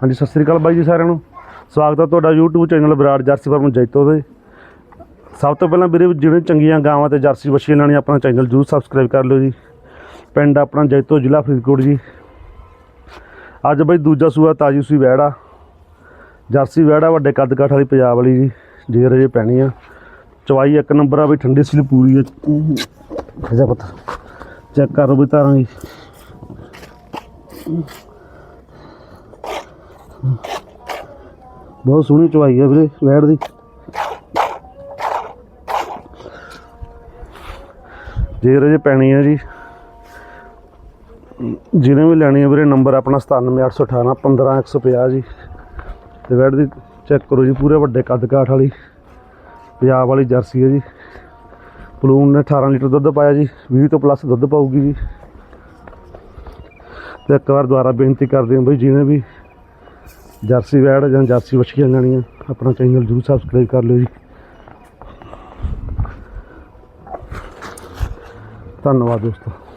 ਹਾਂਜੀ, ਸਤਿ ਸ੍ਰੀ ਅਕਾਲ ਬਾਈ ਜੀ ਸਾਰਿਆਂ ਨੂੰ। ਸਵਾਗਤ ਹੈ ਤੁਹਾਡਾ YouTube channel Brar jersey farm Jaito ਦੇ ਸਭ ਤੋਂ ਪਹਿਲਾਂ ਵੀਰੇ ਜਿਹੜੇ ਚੰਗੀਆਂ ਗਾਵਾਂ ਤੇ ਜਰਸੀ ਵੱਛੀਆਂ ਲੈਣੀ ਆਪਣਾ ਚੈਨਲ ਜਰੂਰ ਸਬਸਕ੍ਰਾਈਬ ਕਰ ਲਿਓ ਜੀ। ਪਿੰਡ ਆਪਣਾ ਜੈਤੋ, ਜ਼ਿਲ੍ਹਾ ਫਰੀਦਕੋਟ ਜੀ। ਅੱਜ ਬਾਈ ਦੂਜਾ ਸੂਆ ਤਾਜੀ ਸੂਈ ਵੈੜਾ। ਜਰਸੀ ਵੈੜਾ ਵੱਡੇ ਕੱਦ ਕਾਠ ਵਾਲੀ ਪੰਜਾਬ ਵਾਲੀ ਜੀ ਜੇਰ ਜੇ ਪੈਣੀ ਆ ਚਵਾਈ ਇੱਕ ਨੰਬਰ ਆ ਬਈ ਠੰਡੀ ਸੀ ਪੂਰੀ ਹੈ ਇਹਦਾ ਪਤਾ। ਚੈੱਕ ਕਰੋ ਵੀ ਤਾਰਾਂ ਜੀ ਬਹੁਤ ਸੋਹਣੀ ਚਵਾਈ ਹੈ ਵੀਰੇ ਵੈੜ ਦੀ। ਜੇ ਰਜੇ ਪੈਣੀ ਹੈ ਜੀ, ਜਿਹਨੇ ਵੀ ਲੈਣੀ ਹੈ ਵੀਰੇ, ਨੰਬਰ ਆਪਣਾ 97818 15150 ਜੀ। ਤੇ ਵੈੜ ਦੀ, ਚੈੱਕ ਕਰੋ ਜੀ, ਪੂਰੇ ਵੱਡੇ ਕੱਦ ਕਾਠ ਵਾਲੀ, ਪੰਜਾਬ ਵਾਲੀ ਜਰਸੀ ਹੈ ਜੀ। ਪਲੂਨ ਨੇ 18 ਲੀਟਰ ਦੁੱਧ ਪਾਇਆ ਜੀ 20 ਤੋਂ ਪਲੱਸ ਦੁੱਧ ਪਾਊਗੀ ਜੀ। ਤੇ ਇੱਕ ਵਾਰ ਦੁਬਾਰਾ ਬੇਨਤੀ ਕਰਦੇ ਹਾਂ ਬਈ, ਜਿਹਨੇ ਵੀ ਜਰਸੀ ਵੈੜ ਜਾਂ ਜਰਸੀ ਵਛੀਆਂ ਜਾਣੀਆਂ ਆਪਣਾ ਚੈਨਲ ਜਰੂਰ ਸਬਸਕ੍ਰਾਈਬ ਕਰ ਲਿਓ ਜੀ। ਧੰਨਵਾਦ ਦੋਸਤੋ।